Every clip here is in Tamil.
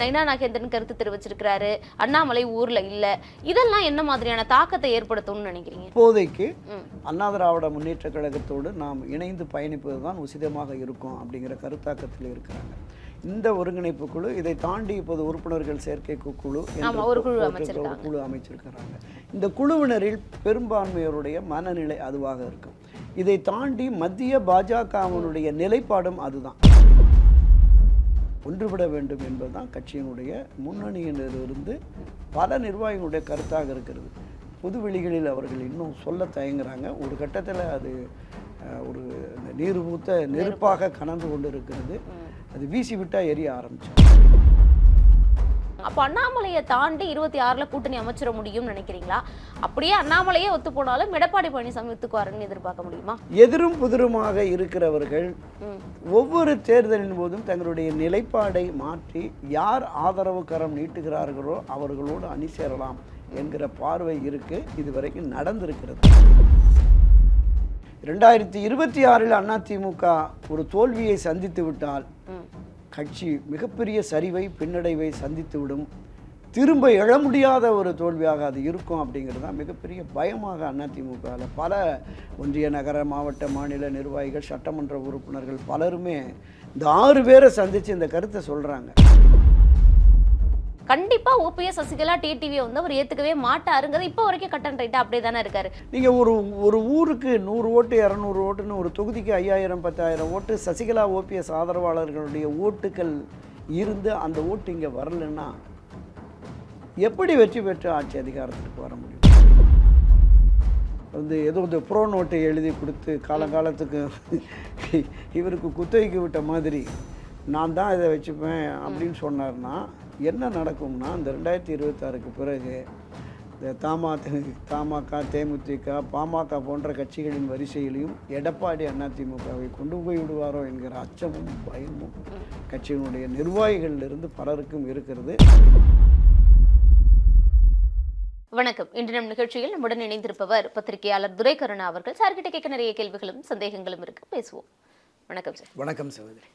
நைனா நாகேந்திரன் கருத்து தெரிவிச்சிருக்கிறாரு. அண்ணாமலை ஊர்ல இல்ல. இதெல்லாம் என்ன மாதிரியான தாக்கத்தை ஏற்படுத்தும்னு நினைக்கிறீங்க? இப்போதைக்கு. அண்ணா திராவிட முன்னேற்ற கழகத்தோடு நாம் இணைந்து பயணிப்பது தான் உசிதமாக இருக்கும் அப்படிங்கிற கருத்தாக்கத்தில் இருக்கிறாங்க. இந்த ஒருங்கிணைப்பு குழு இதை தாண்டி இப்போது உறுப்பினர்கள் சேர்க்கை குழு ஒரு. குழு அமைச்சிருக்கிறாங்க. இந்த குழுவினரில் பெரும்பான்மையோருடைய மனநிலை அதுவாக இருக்கும். இதை தாண்டி மத்திய பாஜகவினுடைய நிலைப்பாடும் அதுதான். ஒன்றுபட வேண்டும் என்பதுதான் கட்சியினுடைய முன்னணியிலிருந்து பல நிர்வாகிகளுடைய கருத்தாக இருக்கிறது. பொதுவெளிகளில் அவர்கள் இன்னும் சொல்ல தயங்குறாங்க. ஒரு கட்டத்தில் அது ஒரு நீர் ஊத்த நெருப்பாக கனந்து கொண்டு இருக்கிறது அது வீசி விட்டா எரிய ஆரம்பிச்சு அப்ப அண்ணாமலையை தாண்டி இருபத்தி ஆறுல கூட்டணி அமைச்சிட முடியும்னு நினைக்கிறீங்களா அப்படியே அண்ணாமலையே ஒத்து போனாலும் எடப்பாடி பழனிசாமி ஒத்துக்குவாருன்னு எதிர்பார்க்க முடியுமா எதிரும் புதிருமாக இருக்கிறவர்கள். ஒவ்வொரு தேர்தலின் போதும் தங்களுடைய நிலைப்பாடை மாற்றி யார் ஆதரவு கரம் நீட்டுகிறார்களோ அவர்களோடு அணி சேரலாம் என்கிற பார்வை இருக்கு இதுவரைக்கும் நடந்திருக்கிறது ரெண்டாயிரத்தி இருபத்தி ஆறில் அதிமுக ஒரு தோல்வியை சந்தித்து விட்டால். கட்சி மிகப்பெரிய சரிவை பின்னடைவை சந்தித்துவிடும். திரும்ப எழ முடியாத ஒரு தோல்வியாக அது இருக்கும் அப்படிங்கிறது தான் மிகப்பெரிய பயமாக அதிமுகவில். பல ஒன்றிய நகர மாவட்ட மாநில நிர்வாகிகள் சட்டமன்ற உறுப்பினர்கள் பலருமே இந்த ஆறு பேரை சந்தித்து இந்த கருத்தை சொல்கிறாங்க கண்டிப்பா ஓபிஎஸ் சசிகலா டிடிவியை வந்து அவர் ஏத்துக்கவே மாட்டாருங்கிறது இப்போ வரைக்கும் கட்டன் ரைட்டா அப்படியே தானே இருக்காரு. நீங்கள் ஒரு ஒரு ஊருக்கு நூறு ஓட்டு இரநூறு ஓட்டுன்னு ஒரு தொகுதிக்கு ஐயாயிரம் பத்தாயிரம் ஓட்டு சசிகலா ஓபிஎஸ் ஆதரவாளர்களுடைய ஓட்டுகள் இருந்து அந்த ஓட்டு இங்கே வரலன்னா எப்படி வெற்றி பெற்று ஆட்சி அதிகாரத்துக்கு வர முடியும்? வந்து ஏதோ இந்த ப்ரோ நோட்டை எழுதி கொடுத்து காலங்காலத்துக்கு இவருக்கு குத்தகைக்கு விட்ட மாதிரி நான் தான் இதை வச்சுப்பேன் அப்படின்னு சொன்னார்னா என்ன நடக்கும்னா இந்த ரெண்டாயிரத்தி இருபத்தாறுக்கு பிறகு இந்த தமா தமாக தேமுதிக பாமக போன்ற கட்சிகளின் வரிசையிலையும் எடப்பாடி அதிமுகவை கொண்டு போய் விடுவாரோ என்கிற அச்சமும் பயமும் கட்சியினுடைய நிர்வாகிகளிலிருந்து பலருக்கும் இருக்கிறது. வணக்கம். இன்று நம் நிகழ்ச்சியில் நம்முடன் இணைந்திருப்பவர் பத்திரிகையாளர் துரைகருணா அவர்கள். சார்கிட்ட கேட்க நிறைய கேள்விகளும் சந்தேகங்களும் இருக்கு. பேசுவோம். வணக்கம் சார். வணக்கம் சகோதரி.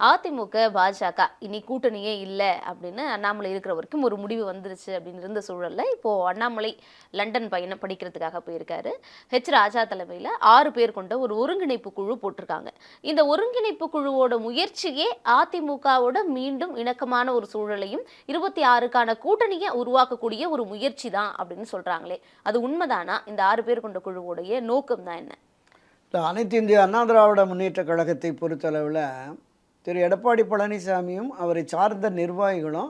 அதிமுக பாஜக இனி கூட்டணியே இல்லை அப்படின்னு அண்ணாமலை இருக்கிற வரைக்கும் ஒரு முடிவு வந்துருச்சு அப்படின்னு இருந்த சூழலில் இப்போது அண்ணாமலை லண்டன் பயணம் படிக்கிறதுக்காக போயிருக்காரு. ஹெச் ராஜா தலைமையில் ஆறு பேர் கொண்ட ஒரு ஒருங்கிணைப்பு குழு போட்டிருக்காங்க. இந்த ஒருங்கிணைப்பு குழுவோட முயற்சியே அதிமுகவோட மீண்டும் இணக்கமான ஒரு சூழலையும் இருபத்தி ஆறுக்கான கூட்டணியை உருவாக்கக்கூடிய ஒரு முயற்சி தான் அப்படின்னு சொல்கிறாங்களே அது உண்மைதானா? இந்த ஆறு பேர் கொண்ட குழுவோடைய நோக்கம் தான் என்ன? இந்த அனைத்து இந்திய அண்ணா திராவிட முன்னேற்ற கழகத்தை பொறுத்தளவில் திரு எடப்பாடி பழனிசாமியும் அவரை சார்ந்த நிர்வாகிகளும்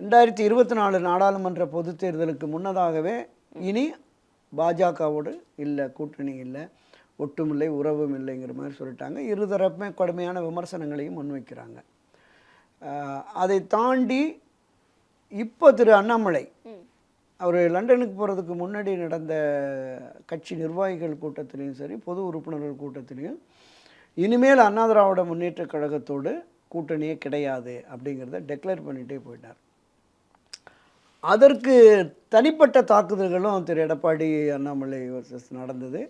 ரெண்டாயிரத்தி இருபத்தி நாலு நாடாளுமன்ற பொதுத் தேர்தலுக்கு முன்னதாகவே இனி பாஜகவோடு இல்லை கூட்டணி இல்லை ஒட்டுமில்லை உறவும் இல்லைங்கிற மாதிரி சொல்லிட்டாங்க. இருதரப்புமே கடுமையான விமர்சனங்களையும் முன்வைக்கிறாங்க. அதை தாண்டி இப்போ திரு அண்ணாமலை அவர் லண்டனுக்கு போகிறதுக்கு முன்னாடி நடந்த கட்சி நிர்வாகிகள் கூட்டத்திலையும் சரி பொது உறுப்பினர்கள் கூட்டத்திலையும் இனிமேல் அண்ணா திராவிட முன்னேற்ற கழகத்தோடு கூட்டணியே கிடையாது அப்படிங்கிறத டெக்ளேர் பண்ணிகிட்டே போயிட்டார். அதற்கு தனிப்பட்ட தாக்குதல்களும் திரு எடப்பாடி அண்ணாமலை versus நடந்தது.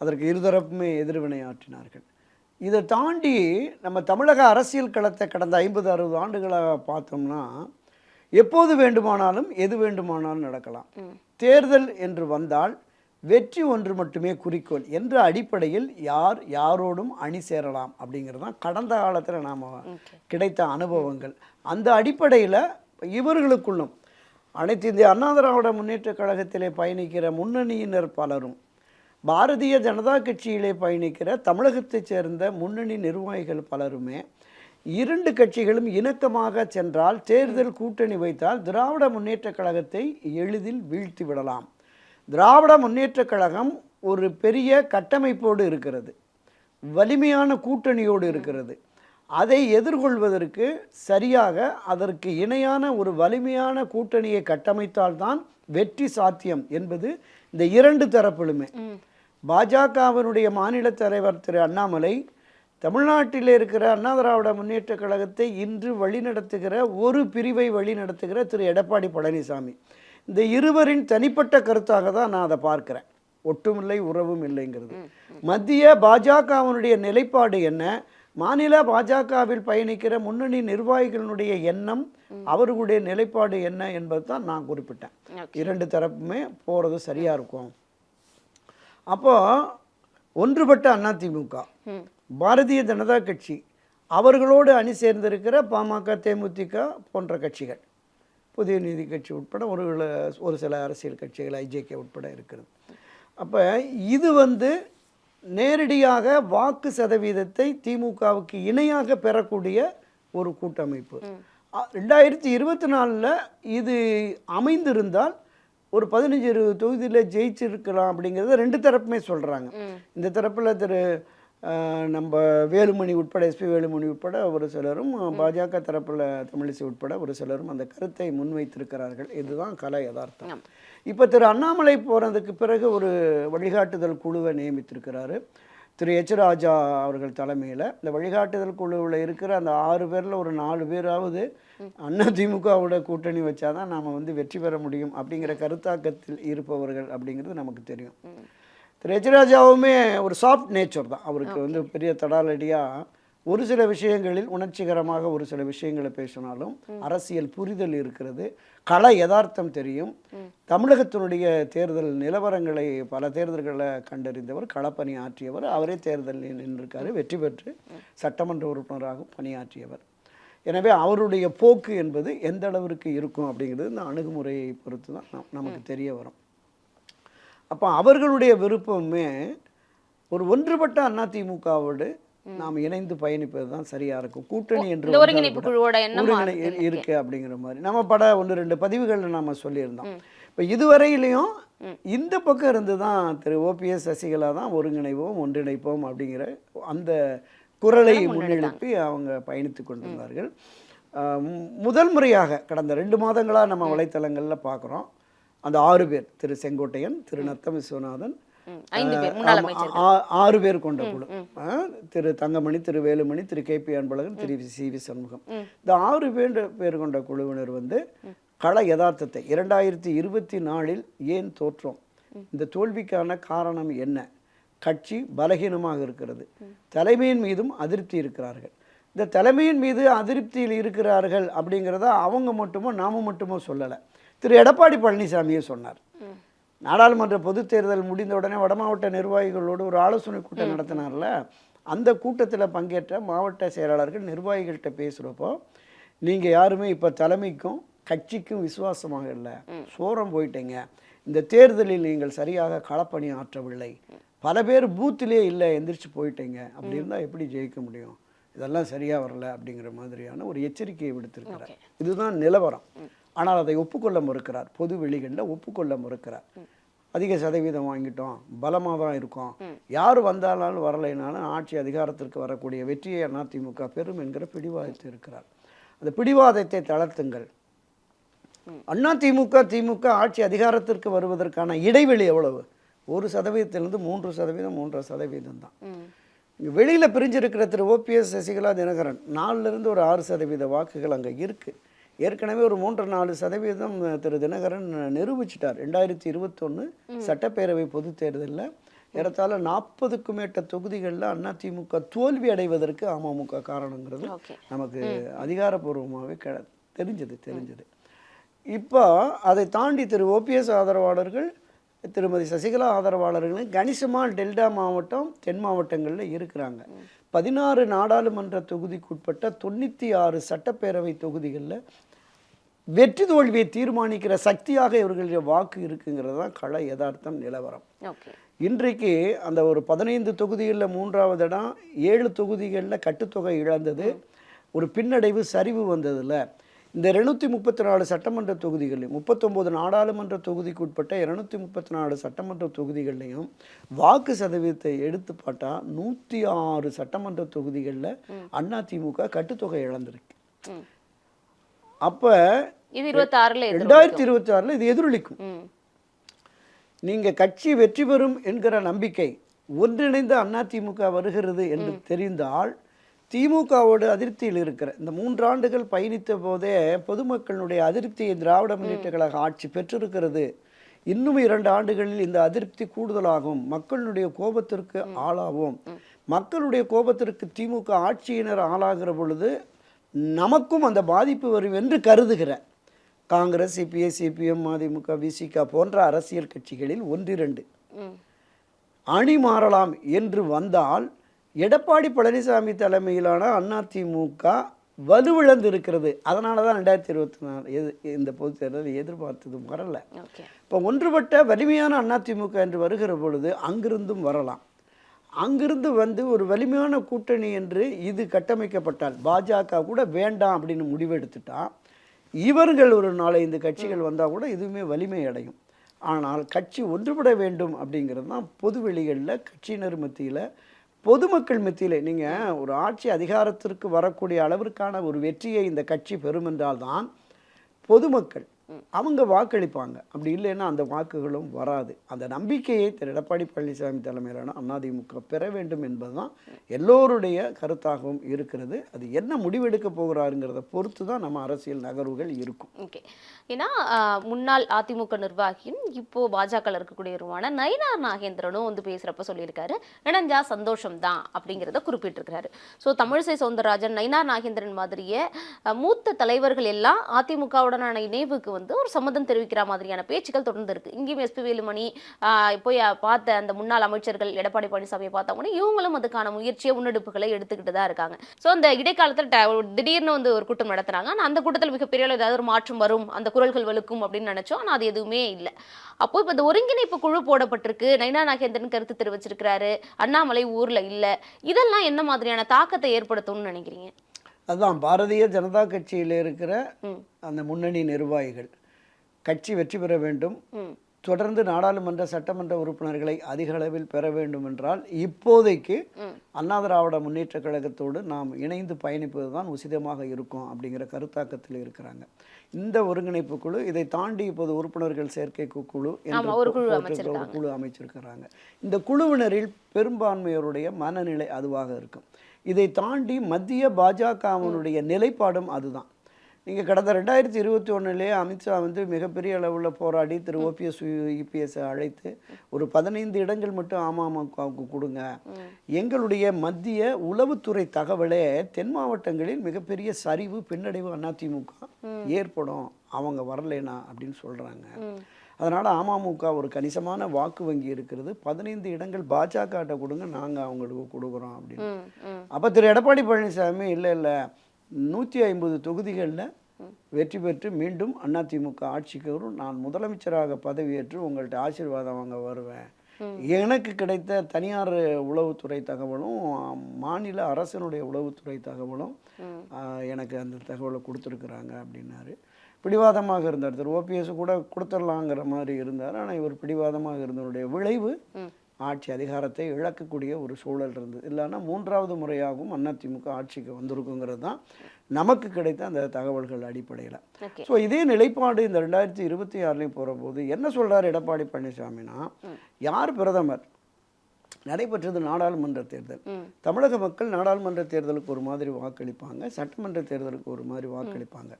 அதற்கு இருதரப்புமே எதிர்வினை ஆற்றினார்கள். இதை தாண்டி நம்ம தமிழக அரசியல் களத்தை கடந்த ஐம்பது அறுபது ஆண்டுகளாக பார்த்தோம்னா எப்போது வேண்டுமானாலும் எது வேண்டுமானாலும் நடக்கலாம். தேர்தல் என்று வந்தால் வெற்றி ஒன்று மட்டுமே குறிக்கோள் என்ற அடிப்படையில் யார் யாரோடும் அணி சேரலாம் அப்படிங்கிறது தான் கடந்த காலத்தில் நாம் கிடைத்த அனுபவங்கள். அந்த அடிப்படையில் இவர்களுக்குள்ளும் அனைத்து இந்திய அண்ணா திராவிட முன்னேற்ற கழகத்திலே பயணிக்கிற முன்னணியினர் பலரும் பாரதிய ஜனதா கட்சியிலே பயணிக்கிற தமிழகத்தைச் சேர்ந்த முன்னணி நிர்வாகிகள் பலருமே இரண்டு கட்சிகளும் இணக்கமாக சென்றால் தேர்தல் கூட்டணி வைத்தால் திராவிட முன்னேற்ற கழகத்தை எளிதில் வீழ்த்தி விடலாம். திராவிட முன்னேற்ற கழகம் ஒரு பெரிய கட்டமைப்போடு இருக்கிறது. வலிமையான கூட்டணியோடு இருக்கிறது. அதை எதிர்கொள்வதற்கு சரியாக அதற்கு இணையான ஒரு வலிமையான கூட்டணியை கட்டமைத்தால்தான் வெற்றி சாத்தியம் என்பது இந்த இரண்டு தரப்பிலுமே. பாஜகவினுடைய மாநில தலைவர் திரு அண்ணாமலை தமிழ்நாட்டில் இருக்கிற அண்ணா திராவிட முன்னேற்ற கழகத்தை இன்று வழிநடத்துகிற ஒரு பிரிவை வழிநடத்துகிற திரு எடப்பாடி பழனிசாமி. இந்த இருவரின் தனிப்பட்ட கருத்தாக தான் நான் அதை பார்க்கிறேன். ஒட்டுமில்லை உறவும் இல்லைங்கிறது. மத்திய பாஜகவினுடைய நிலைப்பாடு என்ன? மாநில பாஜகவில் பயணிக்கிற முன்னணி நிர்வாகிகளுடைய எண்ணம் அவர்களுடைய நிலைப்பாடு என்ன என்பது தான் நான் குறிப்பிட்டேன். இரண்டு தரப்புமே போகிறது சரியாக இருக்கும். அப்போ ஒன்றுபட்ட அதிமுக பாரதிய ஜனதா கட்சி அவர்களோடு அணி சேர்ந்திருக்கிற பாமக தேமுதிக போன்ற கட்சிகள். புதிய நீதி கட்சி உட்பட ஒரு சில- ஒரு சில அரசியல் கட்சிகள் ஐஜேகே உட்பட இருக்கிறது. அப்போ இது வந்து நேரடியாக வாக்கு சதவீதத்தை திமுகவுக்கு இணையாக பெறக்கூடிய ஒரு கூட்டமைப்பு. ரெண்டாயிரத்தி இருபத்தி நாலில் இது அமைந்திருந்தால் ஒரு பதினஞ்சு இருபது தொகுதியில் ஜெயிச்சிருக்கலாம் அப்படிங்கிறத ரெண்டு தரப்புமே சொல்கிறாங்க இந்த தரப்பில் திரு நம்ம வேலுமணி உட்பட எஸ்பி வேலுமணி உட்பட ஒரு சிலரும் பாஜக தரப்பில் தமிழிசை உட்பட ஒரு சிலரும் அந்த கருத்தை முன்வைத்திருக்கிறார்கள். இதுதான் கலை யதார்த்தம். இப்போ திரு அண்ணாமலை போனதுக்கு பிறகு ஒரு வழிகாட்டுதல் குழுவை நியமித்திருக்கிறாரு. திரு எச் ராஜா அவர்கள் தலைமையில். இந்த வழிகாட்டுதல் குழுவில் இருக்கிற அந்த ஆறு பேரில் ஒரு நாலு பேராவது அண்ணா திமுகவோட கூட்டணி வச்சாதான் நாம் வந்து வெற்றி பெற முடியும் அப்படிங்கிற கருத்தாக்கத்தில் இருப்பவர்கள் அப்படிங்கிறது நமக்கு தெரியும். திரு எச் ராஜாவுமே ஒரு சாஃப்ட் நேச்சர் தான். அவருக்கு வந்து பெரிய தடாலடியாக ஒரு சில விஷயங்களில் உணர்ச்சிகரமாக ஒரு சில விஷயங்களை பேசினாலும் அரசியல் புரிதல் இருக்கிறது. கலை யதார்த்தம் தெரியும். தமிழகத்தினுடைய தேர்தல் நிலவரங்களை பல தேர்தல்களை கண்டறிந்தவர் களப்பணி ஆற்றியவர். அவரே தேர்தலில் நின்றிருக்காரு. வெற்றி பெற்று சட்டமன்ற உறுப்பினராகவும் பணியாற்றியவர். எனவே அவருடைய போக்கு என்பது எந்த அளவிற்கு இருக்கும் அப்படிங்கிறது இந்த அணுகுமுறையை பொறுத்து தான் நம்- நமக்கு தெரிய வரும். அப்போ அவர்களுடைய விருப்பமே ஒரு ஒன்றுபட்ட அதிமுகவோடு நாம் இணைந்து பயணிப்பது தான் சரியா இருக்கும். கூட்டணி என்று இருக்கு அப்படிங்கிற மாதிரி. நம்ம பட ஒன்று ரெண்டு பதிவுகள்ல நாம சொல்லியிருந்தோம். இப்போ இதுவரையிலையும் இந்த பக்கம் இருந்து தான் திரு ஓபிஎஸ் சசிகலா தான் ஒருங்கிணைவோம் ஒன்றிணைப்போம் அப்படிங்கிற அந்த குரலை முன்னெழுப்பி அவங்க பயணித்து கொண்டிருந்தார்கள். முதல் முறையாக கடந்த ரெண்டு மாதங்களாக நம்ம வலைத்தளங்களில் பார்க்குறோம் அந்த ஆறு பேர் திரு செங்கோட்டையன் திரு நத்தம் விஸ்வநாதன் ஆறு பேர் கொண்ட குழு. திரு தங்கமணி திரு வேலுமணி திரு கே பி அன்பழகன் திரு சி வி சண்முகம். இந்த ஆறு பேர் பேர் கொண்ட குழுவினர் வந்து கள யதார்த்தத்தை இரண்டாயிரத்தி இருபத்தி நாலில் ஏன் தோற்றோம்? இந்த தோல்விக்கான காரணம் என்ன? கட்சி பலகீனமாக இருக்கிறது. தலைமையின் மீதும் அதிருப்தி இருக்கிறார்கள். இந்த தலைமையின் மீது அதிருப்தியில் இருக்கிறார்கள் அப்படிங்கிறத அவங்க மட்டுமோ நாம மட்டுமோ சொல்லலை. திரு எடப்பாடி பழனிசாமியே சொன்னார். நாடாளுமன்ற பொதுத் தேர்தல் முடிந்த உடனே வடமாவட்ட நிர்வாகிகளோடு ஒரு ஆலோசனை கூட்டம் நடத்தினார்ல. அந்த கூட்டத்தில் பங்கேற்ற மாவட்ட செயலாளர்கள் நிர்வாகிகள்கிட்ட பேசுகிறப்போ நீங்கள் யாருமே இப்போ தலைமைக்கும் கட்சிக்கும் விசுவாசமாக இல்லை. சோரம் போயிட்டீங்க. இந்த தேர்தலில் நீங்கள் சரியாக களப்பணி ஆற்றவில்லை. பல பேர் பூத்திலே இல்லை எந்திரிச்சு போயிட்டீங்க. அப்படி இருந்தால் எப்படி ஜெயிக்க முடியும்? இதெல்லாம் சரியாக வரல அப்படிங்கிற மாதிரியான ஒரு எச்சரிக்கையை விடுத்திருக்கிறார். இதுதான் நிலவரம். ஆனால் அதை ஒப்புக்கொள்ள மறுக்கிறார். பொது வெளிகளில் ஒப்புக்கொள்ள மறுக்கிறார். அதிக சதவீதம் வாங்கிட்டோம். பலமாக தான் இருக்கோம். யார் வந்தாலும் வரலைனாலும் ஆட்சி அதிகாரத்திற்கு வரக்கூடிய வெற்றியை அதிமுக பெறும் என்கிற பிடிவாதத்தை இருக்கிறார். அந்த பிடிவாதத்தை தளர்த்துங்கள். அண்ணா திமுக திமுக ஆட்சி அதிகாரத்திற்கு வருவதற்கான இடைவெளி எவ்வளவு? ஒரு சதவீதத்திலிருந்து மூன்று சதவீதம் மூன்றரை சதவீதம் தான். வெளியில பிரிஞ்சிருக்கிற திரு ஓபிஎஸ் சசிகலா தினகரன் நாலுல இருந்து ஒரு ஆறு சதவீத வாக்குகள் அங்க இருக்கு. ஏற்கனவே ஒரு மூன்று நாலு சதவீதம் திரு தினகரன் நிரூபிச்சிட்டார். ரெண்டாயிரத்தி இருபத்தொன்று சட்டப்பேரவை பொதுத் தேர்தலில். ஏறத்தாழ நாற்பதுக்கும் மேட்ட தொகுதிகளில் அதிமுக தோல்வி அடைவதற்கு அமமுக காரணங்கிறது நமக்கு அதிகாரப்பூர்வமாகவே க தெரிஞ்சது தெரிஞ்சது. இப்போ அதை தாண்டி திரு ஓபிஎஸ் ஆதரவாளர்கள் திருமதி சசிகலா ஆதரவாளர்களும் கணிசமாக டெல்டா மாவட்டம் தென் மாவட்டங்களில் இருக்கிறாங்க. பதினாறு நாடாளுமன்ற தொகுதிக்குட்பட்ட தொண்ணூற்றி ஆறு சட்டப்பேரவை தொகுதிகளில் வெற்றி தோல்வியை தீர்மானிக்கிற சக்தியாக இவர்களுடைய வாக்கு இருக்குங்கிறது தான் கள யதார்த்தம் நிலவரம். இன்றைக்கு அந்த ஒரு பதினைந்து தொகுதிகளில் மூன்றாவது இடம் ஏழு தொகுதிகளில் கட்டுத்தொகை இழந்தது. ஒரு பின்னடைவு சரிவு வந்ததில் இந்த இருநூத்தி முப்பத்தி நாலு சட்டமன்ற தொகுதிகளையும் முப்பத்தொம்போது நாடாளுமன்ற தொகுதிக்கு உட்பட்ட இருநூத்தி முப்பத்தி நாலு சட்டமன்ற தொகுதிகள்லையும் வாக்கு சதவீதத்தை எடுத்து பார்த்தா நூற்றி ஆறு சட்டமன்ற தொகுதிகளில் அதிமுக கட்டுத்தொகை இழந்திருக்கு. அப்போ இது இருபத்தாறுல ரெண்டாயிரத்தி இருபத்தி ஆறில் இது எதிரொலிக்கும் நீங்க கட்சி வெற்றி பெறும் என்கிற நம்பிக்கை ஒன்றிணைந்த அதிமுக வருகிறது என்று தெரிந்தால் திமுகவோடு அதிருப்தியில் இருக்கிற இந்த மூன்றாண்டுகள் பயணித்த போதே பொதுமக்களுடைய அதிருப்தியை திராவிட முன்னேற்ற கழக ஆட்சி பெற்றிருக்கிறது. இன்னும் இரண்டு ஆண்டுகளில் இந்த அதிருப்தி கூடுதலாகும் மக்களுடைய கோபத்திற்கு ஆளாகும் மக்களுடைய கோபத்திற்கு திமுக ஆட்சியினர் ஆளாகிற பொழுது நமக்கும் அந்த பாதிப்பு வரும் என்று கருதுகிற Congress CPI CPM Madhimuka Visika போன்ற அரசியல் கட்சிகளில் ஒன்றிரண்டு. அணி மாறலாம் என்று வந்தால் எடப்பாடி பழனிசாமி தலைமையிலான அதிமுக வலுவிழந்து இருக்கிறது அதனால தான் ரெண்டாயிரத்தி இருபத்தி நாலு எது இந்த பொதுத் தேர்தல் எதிர்பார்த்ததும் வரல இப்போ ஒன்றுபட்ட வலிமையான அதிமுக என்று வருகிற பொழுது அங்கிருந்தும் வரலாம். அங்கிருந்து வந்து ஒரு வலிமையான கூட்டணி என்று இது கட்டமைக்கப்பட்டால் பாஜக கூட வேண்டாம் அப்படின்னு முடிவெடுத்துட்டா இவர்கள் ஒரு நாளை இந்த கட்சிகள் வந்தால் கூட இதுவுமே வலிமை அடையும். ஆனால் கட்சி ஒன்றுபட வேண்டும் அப்படிங்கிறது தான் பொது வெளிகளில் கட்சியினர் மத்தியில் பொதுமக்கள் மத்தியில். நீங்கள் ஒரு ஆட்சி அதிகாரத்திற்கு வரக்கூடிய அளவிற்கான ஒரு வெற்றியை இந்த கட்சி பெறும் என்றால்தான் பொதுமக்கள் அவங்க வாக்களிப்பாங்க. அப்படி இல்லைன்னா அந்த வாக்குகளும் வராது. அந்த நம்பிக்கையை திரு. எடப்பாடி பழனிசாமி தலைமையிலான அதிமுக பெற வேண்டும் என்பதுதான் எல்லோருடைய கருத்தாகவும் இருக்கிறது. அது என்ன முடிவெடுக்க போகிறாருங்கிறத பொறுத்து தான் நம்ம அரசியல் நகர்வுகள் இருக்கும். ஓகே. ஏன்னா முன்னாள் அதிமுக நிர்வாகியும் இப்போ பாஜக இருக்கக்கூடியவருமான நயினார் நாகேந்திரனும் வந்து பேசுறப்ப சொல்லியிருக்காரு இணைஞ்சா சந்தோஷம் தான் அப்படிங்கிறத குறிப்பிட்டிருக்கிறாரு. ஸோ தமிழிசை சவுந்தரராஜன் நயினார் நாகேந்திரன் மாதிரியே மூத்த தலைவர்கள் எல்லாம் அதிமுகவுடனான இணைவுக்கு வந்து ஒரு சம்மதம் தெரிவிக்கிற மாதிரியான பேச்சுக்கள் தொடர்ந்து இருக்கு. இங்கேயும் எஸ்பி வேலுமணி போய் பார்த்த அந்த முன்னாள் அமைச்சர்கள் எடப்பாடி பழனிசாமியை பார்த்தவங்க இவங்களும் அதுக்கான முயற்சியை முன்னெடுப்புகளை எடுத்துக்கிட்டு தான் இருக்காங்க. ஸோ அந்த இடைக்காலத்தில் ட- ஒரு திடீர்னு வந்து ஒரு கூட்டம் நடத்துறாங்க. ஆனால் அந்த கூட்டத்தில் மிகப்பெரிய அளவு ஏதாவது ஒரு மாற்றம் வரும் அந்த குரல்கள் வலுக்கும் அப்படின்னு நினச்சோம். ஆனால் அது எதுவுமே இல்லை. அப்போ இப்போ இந்த ஒருங்கிணைப்பு குழு போடப்பட்டிருக்கு. நைனா நாகேந்திரன் கருத்து தெரிவிச்சிருக்கிறாரு. அண்ணாமலை ஊரில் இல்லை. இதெல்லாம் என்ன மாதிரியான தாக்கத்தை ஏற்படுத்தும்னு நினைக்கிறீங்க? அதுதான் பாரதிய ஜனதா கட்சியில் இருக்கிற அந்த முன்னணி நிர்வாகிகள். கட்சி வெற்றி பெற வேண்டும். தொடர்ந்து நாடாளுமன்ற சட்டமன்ற உறுப்பினர்களை அதிக அளவில் பெற வேண்டும் என்றால் இப்போதைக்கு. அண்ணா திராவிட முன்னேற்ற கழகத்தோடு நாம் இணைந்து பயணிப்பது தான் உசிதமாக இருக்கும் அப்படிங்கிற கருத்தாக்கத்தில் இருக்கிறாங்க. இந்த ஒருங்கிணைப்பு குழு இதை தாண்டி இப்போது உறுப்பினர்கள் சேர்க்கை குழு. ஒரு குழு அமைச்சிருக்கிறாங்க. இந்த குழுவினரில் பெரும்பான்மையோருடைய மனநிலை அதுவாக இருக்கும். இதை தாண்டி மத்திய பாஜகவினுடைய நிலைப்பாடும் அதுதான். நீங்கள் கடந்த ரெண்டாயிரத்தி இருபத்தி ஒன்றுலேயே அமித்ஷா வந்து மிகப்பெரிய அளவில் போராடி திரு ஓபிஎஸ் இபிஎஸ் அழைத்து ஒரு பதினைந்து இடங்கள் மட்டும் அமமுகவுக்கு கொடுங்க. எங்களுடைய மத்திய உளவுத்துறை தகவலே தென் மாவட்டங்களில் மிகப்பெரிய சரிவு பின்னடைவு அதிமுக ஏற்படும். அவங்க வரலைனா அப்படின்னு சொல்கிறாங்க அதனால் அமமுக ஒரு கணிசமான வாக்கு வங்கி இருக்கிறது. பதினைந்து இடங்கள் பாஜகட்ட கொடுங்க நாங்கள் அவங்களுக்கு கொடுக்குறோம் அப்படின்னு. அப்போ திரு எடப்பாடி பழனிசாமி இல்லை இல்லை. நூற்றி ஐம்பது தொகுதிகளில் வெற்றி பெற்று மீண்டும் அதிமுக ஆட்சிக்கு வரும். நான் முதலமைச்சராக பதவியேற்று உங்கள்கிட்ட ஆசீர்வாதம் வாங்க வருவேன். எனக்கு கிடைத்த தனியார் உளவுத்துறை தகவலும் மாநில அரசினுடைய உளவுத்துறை தகவலும் எனக்கு அந்த தகவலை கொடுத்துருக்குறாங்க அப்படின்னாரு. பிடிவாதமாக இருந்தார் திரு ஓபிஎஸ் கூட கொடுத்துடலாங்கிற மாதிரி இருந்தார். ஆனால் இவர் பிடிவாதமாக இருந்தவருடைய விளைவு ஆட்சி அதிகாரத்தை இழக்கக்கூடிய ஒரு சூழல் இருந்தது. இல்லைன்னா மூன்றாவது முறையாகவும் அதிமுக ஆட்சிக்கு வந்திருக்குங்கிறது தான் நமக்கு கிடைத்த அந்த தகவல்கள் அடிப்படையில். ஸோ இதே நிலைப்பாடு இந்த ரெண்டாயிரத்தி இருபத்தி ஆறுலையும் போகிற போது என்ன சொல்றார் எடப்பாடி பழனிசாமினா யார் பிரதமர்? நடைபெற்றது நாடாளுமன்ற தேர்தல். தமிழக மக்கள் நாடாளுமன்ற தேர்தலுக்கு ஒரு மாதிரி வாக்களிப்பாங்க சட்டமன்ற தேர்தலுக்கு ஒரு மாதிரி வாக்களிப்பாங்க.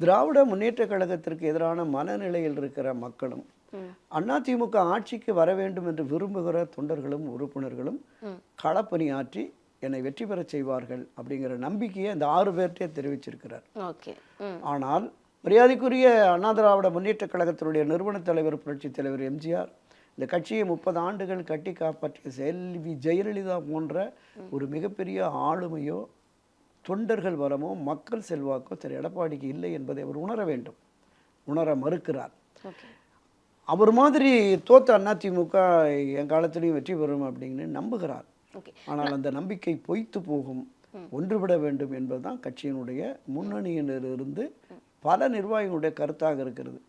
திராவிட முன்னேற்ற கழகத்திற்கு எதிரான மனநிலையில் இருக்கிற மக்களும். அதிமுக ஆட்சிக்கு வர வேண்டும் என்று விரும்புகிற தொண்டர்களும் உறுப்பினர்களும். களப்பணியாற்றி என்னை வெற்றி பெறச் செய்வார்கள் அப்படிங்கிற நம்பிக்கையை அந்த ஆறு பேர்ட்டே தெரிவிச்சிருக்கிறார். ஆனால் மரியாதைக்குரிய அண்ணா திராவிட முன்னேற்ற கழகத்தினுடைய நிறுவனத் தலைவர் புரட்சித் தலைவர் எம்ஜிஆர் இந்த கட்சியை முப்பது ஆண்டுகள் கட்டி காப்பாற்றிய செல்வி ஜெயலலிதா போன்ற ஒரு மிகப்பெரிய ஆளுமையோ தொண்டர்கள் வரமோ மக்கள் செல்வாக்கோ திரு. எடப்பாடிக்கு இல்லை என்பதை அவர் உணர வேண்டும். உணர மறுக்கிறார். அவர் மாதிரி தோத்த அதிமுக என் காலத்திலையும் வெற்றி பெறும் அப்படின்னு நம்புகிறார். ஆனால் அந்த நம்பிக்கை பொய்த்து போகும். ஒன்றுபட வேண்டும் என்பதுதான் கட்சியினுடைய முன்னணியிலிருந்து பல நிர்வாகிகளுடைய கருத்தாக இருக்கிறது.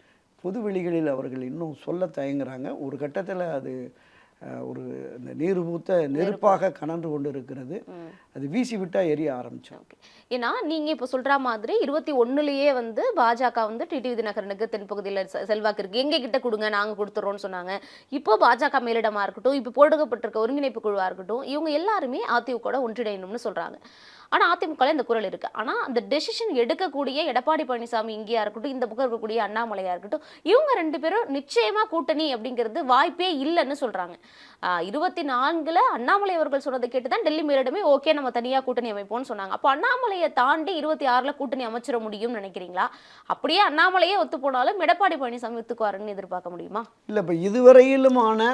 பொதுவெளிகளில் அவர்கள் இன்னும் சொல்ல தயங்குறாங்க. ஒரு கட்டத்தில் அது ஒரு இந்த நீர் பூத்த நெருப்பாக கனன்று கொண்டு இருக்கிறது அது வீசி விட்டால் எரிய ஆரம்பித்தோம் ஓகே ஏன்னா நீங்க இப்போ சொல்ற மாதிரி இருபத்தி ஒண்ணுலயே வந்து பாஜக வந்து டிடிவி தினகரனுக்கு தென்பகுதியில் செ- செல்வாக்கு இருக்கு. எங்க கிட்ட கொடுங்க நாங்க கொடுத்துறோம்னு சொன்னாங்க. இப்போ பாஜக மேலிடமா இருக்கட்டும் இப்போ போடுக்கப்பட்டிருக்க ஒருங்கிணைப்பு குழுவா இருக்கட்டும் இவங்க எல்லாருமே அதிமுக ஒன்றிணையணும்னு சொல்றாங்க. ஆனால் அதிமுகவில் இந்த குரல் இருக்குது ஆனால் அந்த டெசிஷன் எடுக்கக்கூடிய எடப்பாடி பழனிசாமி இங்கேயா இருக்கட்டும் இந்த பக்கம் இருக்கக்கூடிய அண்ணாமலையாக இருக்கட்டும் இவங்க ரெண்டு பேரும் நிச்சயமாக கூட்டணி அப்படிங்கிறது வாய்ப்பே இல்லைன்னு சொல்கிறாங்க இருபத்தி நான்கில் அண்ணாமலை அவர்கள் சொன்னதை கேட்டு தான் டெல்லி மேலிடமே ஓகே நம்ம தனியா கூட்டணி அமைப்போம்னு சொன்னாங்க. அப்போ அண்ணாமலையை தாண்டி இருபத்தி ஆறுல கூட்டணி அமைச்சிட முடியும்னு நினைக்கிறீங்களா? அப்படியே அண்ணாமலையே ஒத்து போனாலும் எடப்பாடி பழனிசாமி ஒத்துக்குவாருன்னு எதிர்பார்க்க முடியுமா? இல்லை இப்போ இதுவரையிலுமான.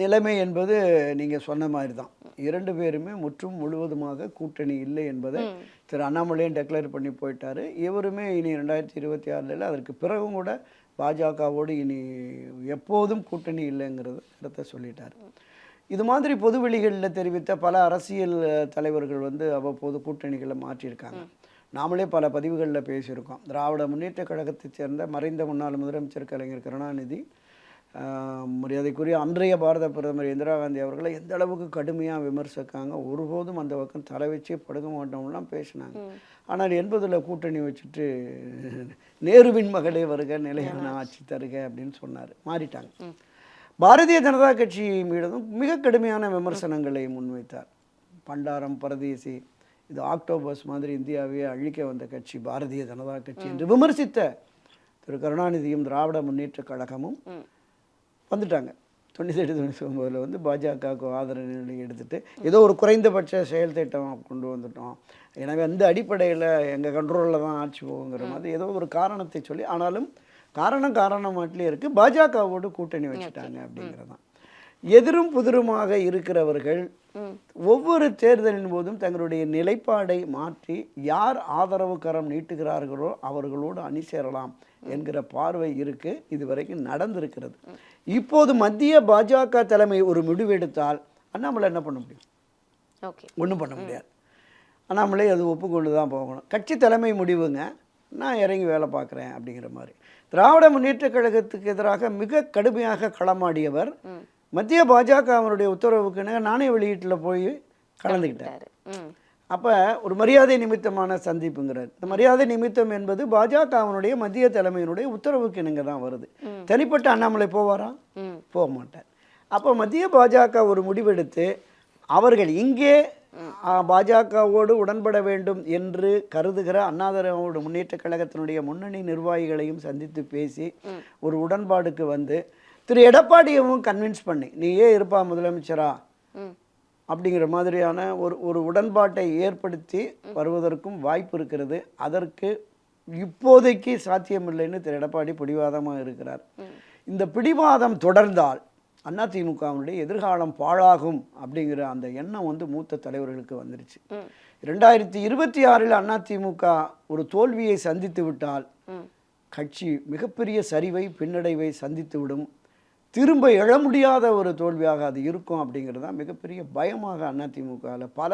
நிலைமை என்பது நீங்கள் சொன்ன மாதிரி தான் இரண்டு பேருமே முற்றும் முழுவதுமாக கூட்டணி இல்லை என்பதை. திரு அண்ணாமலையும் டெக்ளேர் பண்ணி போயிட்டாரு. இவருமே இனி ரெண்டாயிரத்தி இருபத்தி ஆறில் அதற்கு பிறகும் கூட பாஜகவோடு இனி எப்போதும் கூட்டணி இல்லைங்கிறது கருத்தை சொல்லிட்டார். இது மாதிரி பொதுவெளிகளில் தெரிவித்த பல அரசியல் தலைவர்கள் வந்து அவ்வப்போது கூட்டணிகளை மாற்றியிருக்காங்க. நாமளே பல பதிவுகளில் பேசியிருக்கோம். திராவிட முன்னேற்ற கழகத்தைச் சேர்ந்த மறைந்த முன்னாள் முதலமைச்சர் கலைஞர் கருணாநிதி மரியாதைக்குரிய அன்றைய பாரத பிரதமர் இந்திரா காந்தி அவர்களை எந்த அளவுக்கு கடுமையாக விமர்சிக்காங்க ஒருபோதும் அந்த பக்கம் தலை வச்சே படுக்க மாட்டோம்லாம் பேசினாங்க. ஆனால் எண்பதில் கூட்டணி வச்சுட்டு நேருவின் மகளே வருக நிலையான ஆட்சி. தருக அப்படின்னு சொன்னார். மாறிட்டாங்க. பாரதிய ஜனதா கட்சி மீதும் மிக கடுமையான விமர்சனங்களை முன்வைத்தார். பண்டாரம் பரதேசி இது ஆக்டோபஸ் மாதிரி இந்தியாவையே அழிக்க வந்த கட்சி பாரதிய ஜனதா கட்சி என்று விமர்சித்த திரு கருணாநிதியும் திராவிட முன்னேற்ற கழகமும். வந்துட்டாங்க. தொண்ணூற்றி ஒன்பதில் வந்து பாஜகவுக்கு ஆதரவு நிலை எடுத்துட்டு ஏதோ ஒரு குறைந்தபட்ச செயல் திட்டம் கொண்டு வந்துட்டோம். எனவே அந்த அடிப்படையில் எங்கள் கண்ட்ரோலில் தான் ஆட்சி போகுங்கிற மாதிரி ஏதோ ஒரு காரணத்தை சொல்லி ஆனாலும் காரணம் காரணமாட்டிலே இருக்குது பாஜகவோடு கூட்டணி வச்சுட்டாங்க அப்படிங்கிறது தான் எதிரும் புதிருமாக இருக்கிறவர்கள். ஒவ்வொரு தேர்தலின் போதும் தங்களுடைய நிலைப்பாடை மாற்றி யார் ஆதரவு கரம் நீட்டுகிறார்களோ அவர்களோடு அணி சேரலாம் என்கிற பார்வை இருக்கு. இதுவரைக்கும் நடந்திருக்கிறது. இப்போது மத்திய பாஜக தலைமை ஒரு முடிவெடுத்தால் அண்ணாமலை என்ன பண்ண முடியும்? ஓகே. ஒன்றும் பண்ண முடியாது. அண்ணாமலை அது ஒப்புக்கொண்டு தான் போகணும். கட்சி தலைமை முடிவுங்க. நான் இறங்கி வேலை பார்க்குறேன் அப்படிங்கிற மாதிரி. திராவிட முன்னேற்ற கழகத்துக்கு எதிராக மிக கடுமையாக களமாடியவர். மத்திய பாஜக அவருடைய உத்தரவுக்குன்னு நாணய வெளியீட்டில் போய் கலந்துக்கிட்டார். அப்போ ஒரு மரியாதை நிமித்தமான சந்திப்புங்கிறார். இந்த மரியாதை நிமித்தம் என்பது பாஜக அவனுடைய மத்திய தலைமையினுடைய உத்தரவுக்கு இணங்க தான் வருது. தனிப்பட்ட அண்ணாமலை போவாரா? போக மாட்டார். அப்போ மத்திய பாஜக ஒரு முடிவெடுத்து அவர்கள் இங்கே பாஜகவோடு உடன்பட வேண்டும் என்று கருதுகிற அண்ணாதிராவிட முன்னேற்ற கழகத்தினுடைய முன்னணி நிர்வாகிகளையும் சந்தித்து பேசி ஒரு உடன்பாடுக்கு வந்து திரு எடப்பாடியவும் கன்வின்ஸ் பண்ணி. நீ ஏன் இருப்பா முதலமைச்சரா? அப்படிங்கிற மாதிரியான ஒரு ஒரு உடன்பாட்டை ஏற்படுத்தி வருவதற்கும் வாய்ப்பு இருக்கிறது. அதற்கு இப்போதைக்கு சாத்தியமில்லைன்னு திரு எடப்பாடி பிடிவாதமாக இருக்கிறார். இந்த பிடிவாதம் தொடர்ந்தால் அதிமுகவினுடைய எதிர்காலம் பாழாகும் அப்படிங்கிற அந்த எண்ணம் வந்து மூத்த தலைவர்களுக்கு வந்துருச்சு. ரெண்டாயிரத்தி இருபத்தி ஆறில் அதிமுக ஒரு தோல்வியை சந்தித்து விட்டால் கட்சி மிகப்பெரிய சரிவை பின்னடைவை சந்தித்து விடும். திரும்ப எழ முடியாத ஒரு தோல்வியாக அது இருக்கும் அப்படிங்கிறது தான் மிகப்பெரிய பயமாக அதிமுகவில் பல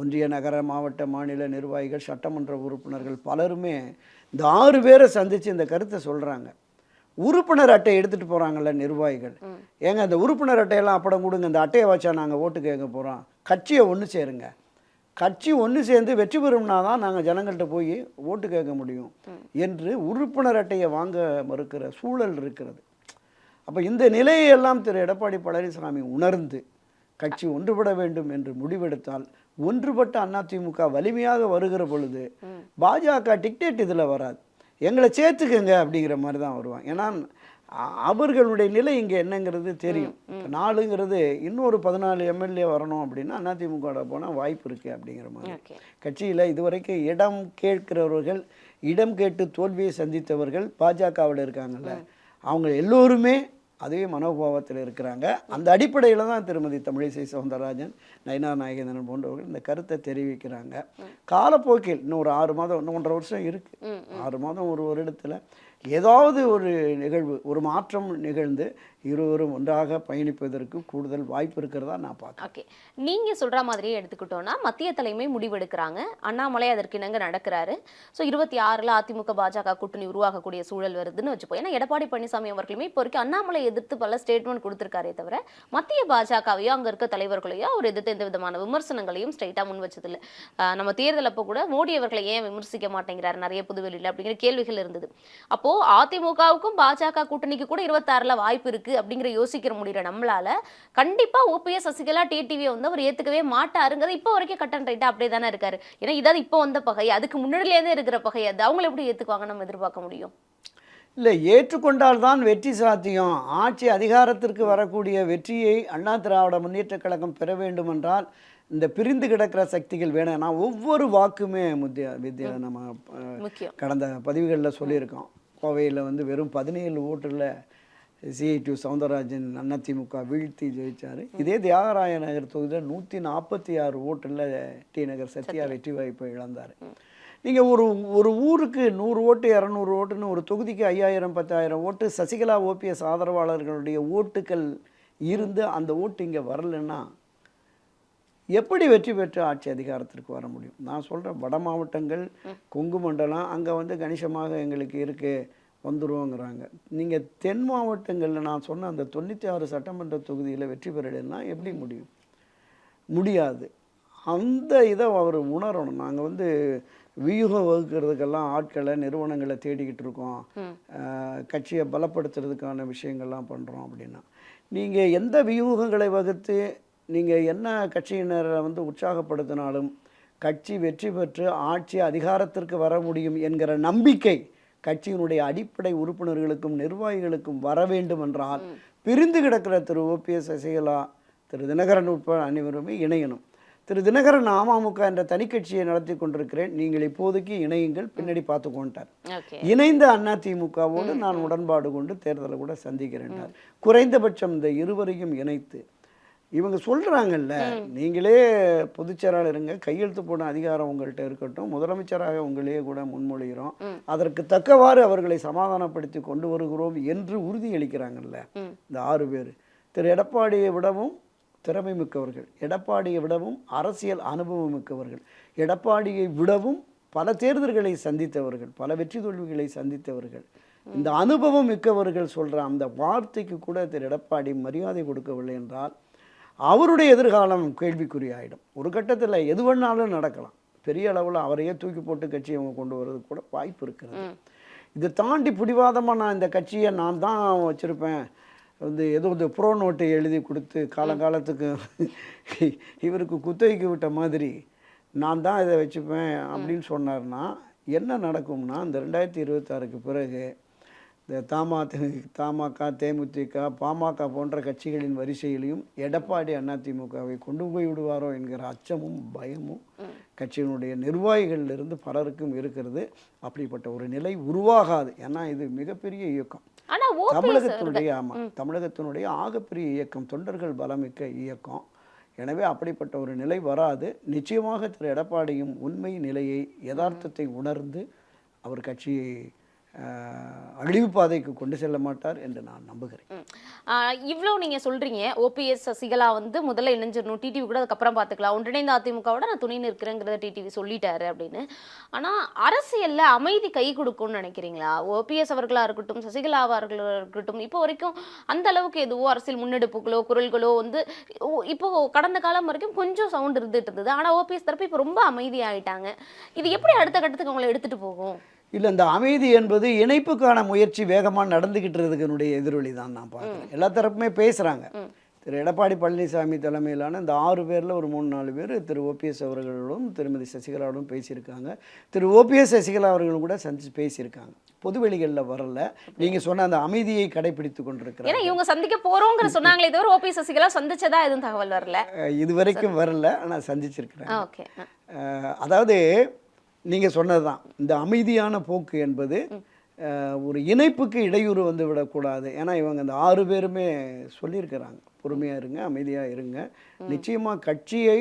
ஒன்றிய நகர மாவட்ட மாநில நிர்வாகிகள் சட்டமன்ற உறுப்பினர்கள் பலருமே இந்த ஆறு பேரை சந்தித்து இந்த கருத்தை சொல்கிறாங்க உறுப்பினர் அட்டை எடுத்துகிட்டு போகிறாங்கல்ல நிர்வாகிகள். ஏங்க அந்த உறுப்பினர் அட்டையெல்லாம் அப்படம் கொடுங்க. இந்த அட்டையை வச்சா நாங்கள் ஓட்டு கேட்க போகிறோம் கட்சியை ஒன்று சேருங்க. கட்சி ஒன்று சேர்ந்து வெற்றி பெறும்னா தான் நாங்கள் ஜனங்கள்கிட்ட போய் ஓட்டு கேட்க முடியும். என்று உறுப்பினர் அட்டையை வாங்க மறுக்கிற சூழல் இருக்கிறது. அப்போ இந்த நிலையெல்லாம் திரு எடப்பாடி பழனிசாமி உணர்ந்து கட்சி ஒன்றுபட வேண்டும் என்று முடிவெடுத்தால் ஒன்றுபட்ட அதிமுக வலிமையாக வருகிற பொழுது பாஜக டிக்டேட் இதில் வராது. எங்களை சேர்த்துக்கங்க அப்படிங்கிற மாதிரி தான் வருவாங்க. ஏன்னா அவர்களுடைய நிலை இங்கே என்னங்கிறது தெரியும். இப்ப நாலுங்கிறது இன்னொரு பதினாலு எம்எல்ஏ வரணும் அப்படின்னா அதிமுக போனால் வாய்ப்பு இருக்குது அப்படிங்கிற மாதிரி. கட்சியில் இதுவரைக்கும் இடம் கேட்கிறவர்கள் இடம் கேட்டு தோல்வியை சந்தித்தவர்கள் பாஜகவில் இருக்காங்கல்ல. அவங்க எல்லோருமே அதே மனோபாவத்தில் இருக்கிறாங்க. அந்த அடிப்படையில் தான் திருமதி தமிழிசை சவுந்தரராஜன் நயனா நாயகேந்திரன் போன்றவர்கள் இந்த கருத்தை தெரிவிக்கிறாங்க. காலப்போக்கில் இன்னும் ஒரு ஆறு மாதம் இன்னும் ஒன்றரை வருஷம் இருக்குது ஆறு மாதம் ஒரு வருடத்தில் ஏதாவது ஒரு நிகழ்வு ஒரு மாற்றம் நிகழ்ந்து இருவரும் ஒன்றாக பயணிப்பதற்கு கூடுதல் வாய்ப்பு இருக்கிறதா நான் பார்க்குறேன். ஓகே. நீங்கள் சொல்கிற மாதிரியே எடுத்துக்கிட்டோன்னா மத்திய தலைமை முடிவெடுக்கிறாங்க. அண்ணாமலை அதற்கு இணங்க நடக்கிறாரு. ஸோ இருபத்தி ஆறில் அதிமுக பாஜக கூட்டணி உருவாகக்கூடிய சூழல் வருதுன்னு வச்சுப்போம் ஏன்னா எடப்பாடி பழனிசாமி அவர்களுமே இப்போ வரைக்கும் அண்ணாமலை எதிர்த்து பல ஸ்டேட்மெண்ட் கொடுத்துருக்காரே தவிர மத்திய பாஜகவையோ அங்கே இருக்க தலைவர்களையோ அவர் எதிர்த்து எந்த விதமான விமர்சனங்களையும் ஸ்ட்ரைட்டாக முன் வச்சதில்ல நம்ம தேர்தல் அப்போ கூட மோடி அவர்களை ஏன் விமர்சிக்க மாட்டேங்கிறார்? நிறைய புதுவெளியில் அப்படிங்கிற கேள்விகள் இருந்தது. அப்போது அதிமுகவுக்கும் பாஜக கூட்டணிக்கு கூட இருபத்தாறில் வாய்ப்பு இருக்குது இருக்கு அப்படிங்கிற யோசிக்கிற முடியல நம்மளால. கண்டிப்பா ஓபிஎஸ் சசிகலா டிடிவியை வந்து அவர் ஏத்துக்கவே மாட்டாருங்கிறது இப்போ வரைக்கும் கட்டன் ரைட்டா அப்படியே தானே இருக்காரு. ஏன்னா இதாவது இப்போ வந்த பகை. அதுக்கு முன்னாடிலேருந்தே இருக்கிற பகை அது. அவங்கள எப்படி ஏத்துக்குவாங்க நம்ம எதிர்பார்க்க முடியும்? இல்லை ஏற்றுக்கொண்டால் தான் வெற்றி சாத்தியம். ஆட்சி அதிகாரத்திற்கு வரக்கூடிய வெற்றியை அண்ணா திராவிட முன்னேற்றக் கழகம் பெற வேண்டும் என்றால் இந்த பிரிந்து கிடக்கிற சக்திகள் வேணும் நான் ஒவ்வொரு வாக்குமே முத்தியா வித்யா நம்ம கடந்த பதிவுகளில் சொல்லியிருக்கோம். கோவையில் வந்து வெறும் பதினேழு ஓட்டில் சிஐடி சவுந்தரராஜன் அதிமுக வீழ்த்தி ஜெயிச்சார். இதே தியாகராய நகர் தொகுதியில் நூற்றி நாற்பத்தி ஆறு ஓட்டில் டி நகர் சத்யா வெற்றி வாய்ப்பை இழந்தார். நீங்கள் ஒரு ஒரு ஊருக்கு நூறு ஓட்டு இரநூறு ஓட்டுன்னு ஒரு தொகுதிக்கு ஐயாயிரம் பத்தாயிரம் ஓட்டு சசிகலா ஓபிஎஸ் ஆதரவாளர்களுடைய ஓட்டுகள் இருந்து அந்த ஓட்டு இங்கே வரலைன்னா எப்படி வெற்றி பெற்று ஆட்சி அதிகாரத்திற்கு வர முடியும்? நான் சொல்கிறேன் வட மாவட்டங்கள் கொங்கு மண்டலம் அங்கே வந்து கணிசமாக எங்களுக்கு இருக்குது வந்துருவோங்கிறாங்க. நீங்கள் தென் மாவட்டங்களில் நான் சொன்ன அந்த தொண்ணூற்றி ஆறு சட்டமன்ற தொகுதியில் வெற்றி பெறலைன்னா எப்படி முடியும்? முடியாது. அந்த இதை அவர் உணரணும். நாங்கள் வந்து வியூகம் வகுக்கிறதுக்கெல்லாம் ஆட்களை நிறுவனங்களை தேடிக்கிட்டு இருக்கோம். கட்சியை பலப்படுத்துறதுக்கான விஷயங்கள்லாம் பண்ணுறோம் அப்படின்னா. நீங்கள் எந்த வியூகங்களை வகுத்து நீங்கள் என்ன கட்சியினரை வந்து உற்சாகப்படுத்தினாலும் கட்சி வெற்றி பெற்று ஆட்சி அதிகாரத்திற்கு வர முடியும் என்கிற நம்பிக்கை கட்சியினுடைய அடிப்படை உறுப்பினர்களுக்கும் நிர்வாகிகளுக்கும் வர வேண்டும் என்றால் பிரிந்து கிடக்கிற திரு. ஓபிஎஸ் சசிகலா திரு. தினகரன் உட்பட அனைவருமே இணையணும். திரு. தினகரன் அமமுக என்ற தனிக்கட்சியை நடத்தி கொண்டிருக்கிறேன். நீங்கள் இப்போதைக்கு இணையுங்கள். பின்னாடி ஓகே. இணைந்த அதிமுகவோடு நான் உடன்பாடு கொண்டு தேர்தலை கூட சந்திக்கிறேன் குறைந்தபட்சம் இந்த இருவரையும் இணைத்து இவங்க சொல்றாங்கல்ல நீங்களே பொதுச்செயலாளர் இருங்க கையெழுத்து போன அதிகாரம் உங்கள்கிட்ட இருக்கட்டும் முதலமைச்சராக உங்களையே கூட முன்மொழிகிறோம். அதற்கு தக்கவாறு அவர்களை சமாதானப்படுத்தி கொண்டு வருகிறோம் என்று உறுதியளிக்கிறாங்கல்ல. இந்த ஆறு பேர். திரு எடப்பாடியை விடவும் திறமை மிக்கவர்கள். எடப்பாடியை விடவும் அரசியல் அனுபவம் மிக்கவர்கள். எடப்பாடியை விடவும் பல தேர்தல்களை சந்தித்தவர்கள் பல வெற்றி தோல்விகளை சந்தித்தவர்கள். இந்த அனுபவம் மிக்கவர்கள் சொல்ற அந்த வார்த்தைக்கு கூட திரு எடப்பாடி மரியாதை கொடுக்கவில்லை என்றால் அவருடைய எதிர்காலம் கேள்விக்குறியாயிடும். ஒரு கட்டத்தில் எது வேணாலும் நடக்கலாம். பெரிய அளவில் அவரையே தூக்கி போட்டு கட்சியை அவங்க கொண்டு வர்றதுக்கு கூட வாய்ப்பு இருக்கிறது. இதை தாண்டி பிடிவாதமாக நான் இந்த கட்சியை நான் தான் வச்சுருப்பேன். வந்து ஏதோ இந்த ப்ரோ நோட்டை எழுதி கொடுத்து காலங்காலத்துக்கு இவருக்கு குத்தகைக்கு விட்ட மாதிரி நான் தான் இதை வச்சுப்பேன் அப்படின்னு சொன்னார்னா என்ன நடக்கும்னா இந்த ரெண்டாயிரத்தி இருபத்தாறுக்கு பிறகு இந்த தாமா தமாக தேமுதிக பாமக போன்ற கட்சிகளின் வரிசையிலையும் எடப்பாடி அதிமுகவை கொண்டு போய் விடுவாரோ என்கிற அச்சமும் பயமும் கட்சியினுடைய நிர்வாகிகளிலிருந்து பலருக்கும் இருக்கிறது. அப்படிப்பட்ட ஒரு நிலை உருவாகாது. ஏன்னா இது மிகப்பெரிய இயக்கம். தமிழகத்தினுடைய ஆமா தமிழகத்தினுடைய ஆகப்பெரிய இயக்கம் தொண்டர்கள் பலமிக்க இயக்கம். எனவே அப்படிப்பட்ட ஒரு நிலை வராது. நிச்சயமாக திரு. எடப்பாடியும் உண்மை நிலையை யதார்த்தத்தை உணர்ந்து அவர் கட்சியை அழிவு பாதைக்கு கொண்டு செல்ல மாட்டார் என்று நான் நம்புகிறேன். இவ்வளோ நீங்கள் சொல்கிறீங்க ஓபிஎஸ் சசிகலா வந்து முதல்ல இணைஞ்சிடணும். டிடிவி கூட அதுக்கப்புறம் பார்த்துக்கலாம். ஒன்றிணைந்த அதிமுகவோட நான் துணை நிற்கிறேங்கிறத டிடிவி சொல்லிட்டாரு அப்படின்னு. ஆனால் அரசியலில் அமைதி கை கொடுக்கும்னு நினைக்கிறீங்களா? ஓபிஎஸ் அவர்களாக இருக்கட்டும் சசிகலா அவர்களாக இருக்கட்டும் இப்போ வரைக்கும் அந்த அளவுக்கு எதுவோ அரசியல் முன்னெடுப்புகளோ குரல்களோ வந்து இப்போ கடந்த காலம் வரைக்கும் கொஞ்சம் சவுண்ட் இருந்துட்டு இருந்தது. ஆனால் ஓபிஎஸ் தரப்பு இப்போ ரொம்ப அமைதியாகிட்டாங்க இது எப்படி அடுத்த கட்டத்துக்கு அவங்களை எடுத்துகிட்டு போகும்? இல்லை இந்த அமைதி என்பது இணைப்புக்கான முயற்சி வேகமாக நடந்துக்கிட்டு இருக்கிறதுனுடைய எதிரொலி தான் நான் பார்க்குறேன். எல்லா தரப்புமே பேசுகிறாங்க திரு எடப்பாடி பழனிசாமி தலைமையிலான இந்த ஆறு பேரில் ஒரு மூணு நாலு பேர் திரு ஓபிஎஸ் அவர்களோடும் திருமதி சசிகலாவோடும் பேசியிருக்காங்க. திரு ஓபிஎஸ் சசிகலா அவர்களும் கூட சந்திச்சு பேசியிருக்காங்க. பொதுவெளிகளில் வரல. நீங்கள் சொன்ன அந்த அமைதியை கடைபிடித்து கொண்டிருக்கிறாங்க. ஏன்னா இவங்க சந்திக்க போறோங்கிற சொன்னாங்களே தவிர ஓபிஎஸ் சசிகலா சந்திச்சதா எதுவும் தகவல் வரல. இது வரைக்கும் வரல ஆனால் சந்திச்சிருக்கிறேன் அதாவது நீங்கள் சொன்னது தான் இந்த அமைதியான போக்கு என்பது ஒரு இணைப்புக்கு இடையூறு வந்து விடக்கூடாது. ஏன்னா இவங்க இந்த ஆறு பேருமே சொல்லியிருக்கிறாங்க. பொறுமையாக இருங்க அமைதியாக இருங்க. நிச்சயமாக கட்சியை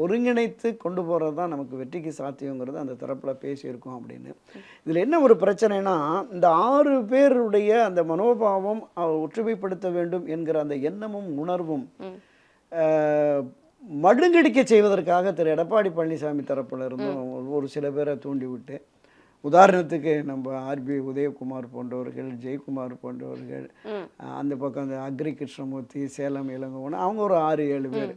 ஒருங்கிணைத்து கொண்டு போகிறது தான் நமக்கு வெற்றிக்கு சாத்தியங்கிறது அந்த தரப்பில் பேசியிருக்கோம் அப்படின்னு. இதில் என்ன ஒரு பிரச்சனைனா இந்த ஆறு பேருடைய அந்த மனோபாவம் ஒற்றுமைப்படுத்த வேண்டும் என்கிற அந்த எண்ணமும் உணர்வும் மழுங்கடிக்க செய்வதற்காக திரு எடப்பாடி பழனிசாமி தரப்புல இருந்தும் ஒரு சில பேரை தூண்டி விட்டு உதாரணத்துக்கு நம்ம ஆர்பி உதயகுமார் போன்றவர்கள் ஜெயக்குமார் போன்றவர்கள் அந்த பக்கம் அந்த அக்ரி கிருஷ்ணமூர்த்தி சேலம் இளங்கோவன் அவங்க ஒரு ஆறு ஏழு பேர்.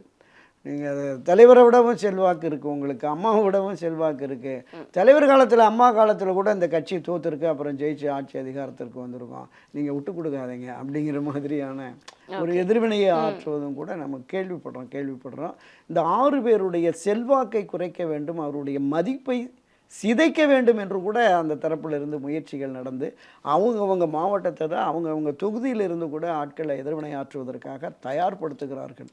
நீங்கள் தலைவரை விடவும் செல்வாக்கு இருக்குது உங்களுக்கு அம்மாவை விடவும் செல்வாக்கு இருக்குது தலைவர் காலத்தில் அம்மா காலத்தில் கூட இந்த கட்சி தோத்துருக்கு அப்புறம் ஜெயிச்சு ஆட்சி அதிகாரத்திற்கு வந்திருக்கோம். நீங்கள் விட்டு கொடுக்காதீங்க அப்படிங்கிற மாதிரியான ஒரு எதிர்வினையை ஆற்றுவதும் கூட நம்ம கேள்விப்படுறோம் கேள்விப்படுறோம். இந்த ஆறு பேருடைய செல்வாக்கை குறைக்க வேண்டும் அவருடைய மதிப்பை சிதைக்க வேண்டும் என்று கூட அந்த தரப்புல இருந்து முயற்சிகள் நடந்து அவங்க அவங்க மாவட்டத்தை தான் அவங்க அவங்க தொகுதியில இருந்து கூட ஆட்களை எதிர்வினை ஆற்றுவதற்காக தயார்படுத்துகிறார்கள்.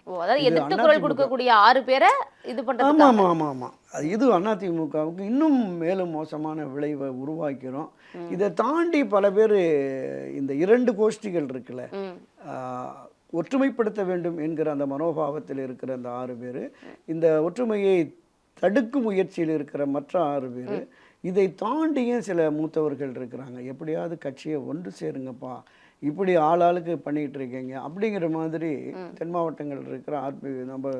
கொடுக்கக்கூடிய ஆறு பேரை இது ஆமாம் ஆமாம் ஆமாம். ஆமாம் இது அதிமுகவுக்கு இன்னும் மேலும் மோசமான விளைவை உருவாக்கிறோம். இதை தாண்டி பல பேர் இந்த இரண்டு கோஷ்டிகள் இருக்குல்ல ஒற்றுமைப்படுத்த வேண்டும் என்கிற அந்த மனோபாவத்தில் இருக்கிற அந்த ஆறு பேர் இந்த ஒற்றுமையை தடுக்கும் முயற்சியில் இருக்கிற மற்ற ஆறு பேர் இதை தாண்டியும் சில மூத்தவர்கள் இருக்கிறாங்க. எப்படியாவது கட்சியை ஒன்று சேருங்கப்பா இப்படி ஆளாளுக்கு பண்ணிக்கிட்டு இருக்கீங்க அப்படிங்கிற மாதிரி தென் மாவட்டங்கள் இருக்கிற ஆர்பி நம்ம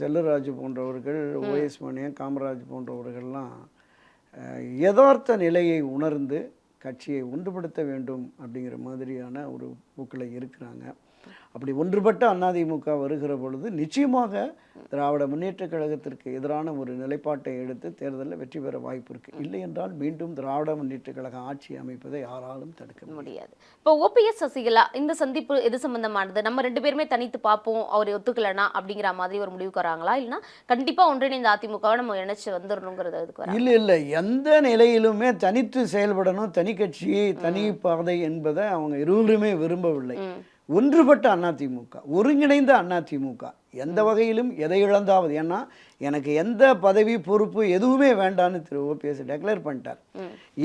செல்லராஜ் போன்றவர்கள் ஓஎஸ் மணியன் காமராஜ் போன்றவர்கள்லாம் யதார்த்த நிலையை உணர்ந்து கட்சியை ஒன்றுபடுத்த வேண்டும் அப்படிங்கிற மாதிரியான ஒரு போக்கில் இருக்கிறாங்க. அப்படி ஒன்றுபட்ட அதிமுக வருகிற பொழுது நிச்சயமாக திராவிட முன்னேற்றக் கழகத்திற்கு எதிரான ஒரு நிலைப்பாட்டை எடுத்து தேர்தலில் வெற்றி பெற வாய்ப்பு இருக்கு. இல்லை என்றால் மீண்டும் திராவிட முன்னேற்றக் கழக ஆட்சி அமைப்பதை யாராலும் தடுக்க முடியாது. இப்போ ஓபிஎஸ் சசிகலா இந்த சந்திப்பு எது சம்பந்தமானது? நம்ம ரெண்டு பேருமே தனித்து பார்ப்போம் அவர் ஒத்துக்கலனா அப்படிங்கிற மாதிரி ஒரு முடிவுக்கு வராங்களா? இல்லைன்னா கண்டிப்பா ஒன்றிணைந்த அதிமுகவை நம்ம இணைச்சு வந்துடணுங்கிறது அதுக்கு இல்லை இல்லை. எந்த நிலையிலுமே தனித்து செயல்படணும் தனி கட்சி தனி பாதை என்பதை அவங்க இருவருமே விரும்பவில்லை. ஒன்றுபட்ட அதிமுக ஒருங்கிணைந்த அதிமுக எந்த வகையிலும் எதை இழந்தாவது? ஏன்னா எனக்கு எந்த பதவி பொறுப்பு எதுவுமே வேண்டான்னு திரு ஓபிஎஸ் டெக்ளேர் பண்ணிட்டார்.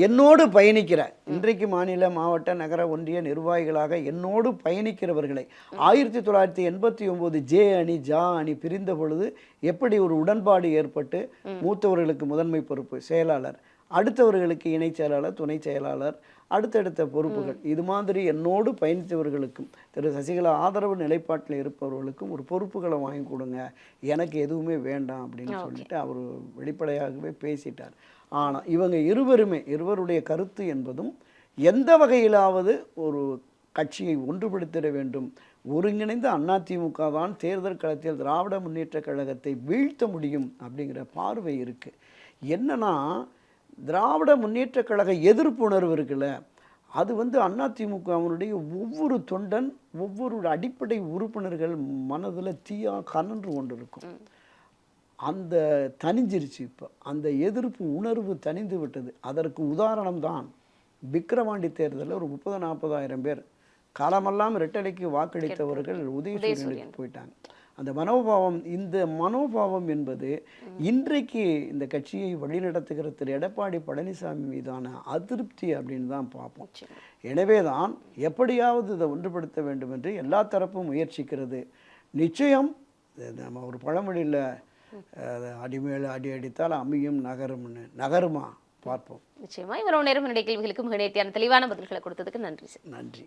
என்னோடு பயணிக்கிற இன்றைக்கு மாநில மாவட்ட நகர ஒன்றிய நிர்வாகிகளாக என்னோடு பயணிக்கிறவர்களை ஆயிரத்தி தொள்ளாயிரத்தி எண்பத்தி ஒன்பது ஜே அணி ஜா அணி பிரிந்த பொழுது எப்படி ஒரு உடன்பாடு ஏற்பட்டு மூத்தவர்களுக்கு முதன்மை பொறுப்பு செயலாளர் அடுத்தவர்களுக்கு இணைச் செயலாளர் துணை செயலாளர் அடுத்தடுத்த பொறுப்புகள். இது மாதிரி என்னோடு பயணித்தவர்களுக்கும் திரு சசிகலா ஆதரவு நிலைப்பாட்டில் இருப்பவர்களுக்கும் ஒரு பொறுப்புகளை வாங்கி கொடுங்க. எனக்கு எதுவுமே வேண்டாம் அப்படின்னு சொல்லிட்டு அவர் வெளிப்படையாகவே பேசிட்டார். ஆனால் இவங்க இருவருமே இருவருடைய கருத்து என்பதும் எந்த வகையிலாவது ஒரு கட்சியை ஒன்றுபடுத்திட வேண்டும் ஒருங்கிணைந்த அதிமுக தான் தேர்தல் களத்தில் திராவிட முன்னேற்றக் கழகத்தை வீழ்த்த முடியும் அப்படிங்கிற பார்வை இருக்கு. என்னன்னா திராவிட முன்னேற்றக் கழக எதிர்ப்புணர்வு இருக்குல்ல அது வந்து அதிமுகவினுடைய ஒவ்வொரு தொண்டன் ஒவ்வொரு அடிப்படை உறுப்பினர்கள் மனதில் தீயா கனன்று கொண்டு இருக்கும் அந்த தனிஞ்சிருச்சு இப்போ. அந்த எதிர்ப்பு உணர்வு தணிந்து விட்டது. அதற்கு உதாரணம் தான் விக்கிரவாண்டி தேர்தலில் ஒரு முப்பது நாற்பதாயிரம் பேர். காலமெல்லாம் ரெட்டலைக்கு வாக்களித்தவர்கள் உதயசூரியனுக்கு போயிட்டாங்க. அந்த மனோபாவம் இந்த மனோபாவம் என்பது இன்றைக்கு இந்த கட்சியை வழிநடத்துகிற திரு எடப்பாடி பழனிசாமி மீதான அதிருப்தி அப்படின்னு தான் பார்ப்போம். எனவே தான் எப்படியாவது இதை ஒன்றுபடுத்த வேண்டும் என்று எல்லா தரப்பும் முயற்சிக்கிறது. நிச்சயம் நம்ம ஒரு பழமொழியில் அடிமேல அடி அடித்தால் அமையும் நகரும்னு நகருமா? பார்ப்போம். நிச்சயமா. இவ்வளவு நேரம் கேள்விகளுக்கு மிக நேர்த்தியான தெளிவான பதில்களை கொடுத்ததுக்கு நன்றி சார். நன்றி.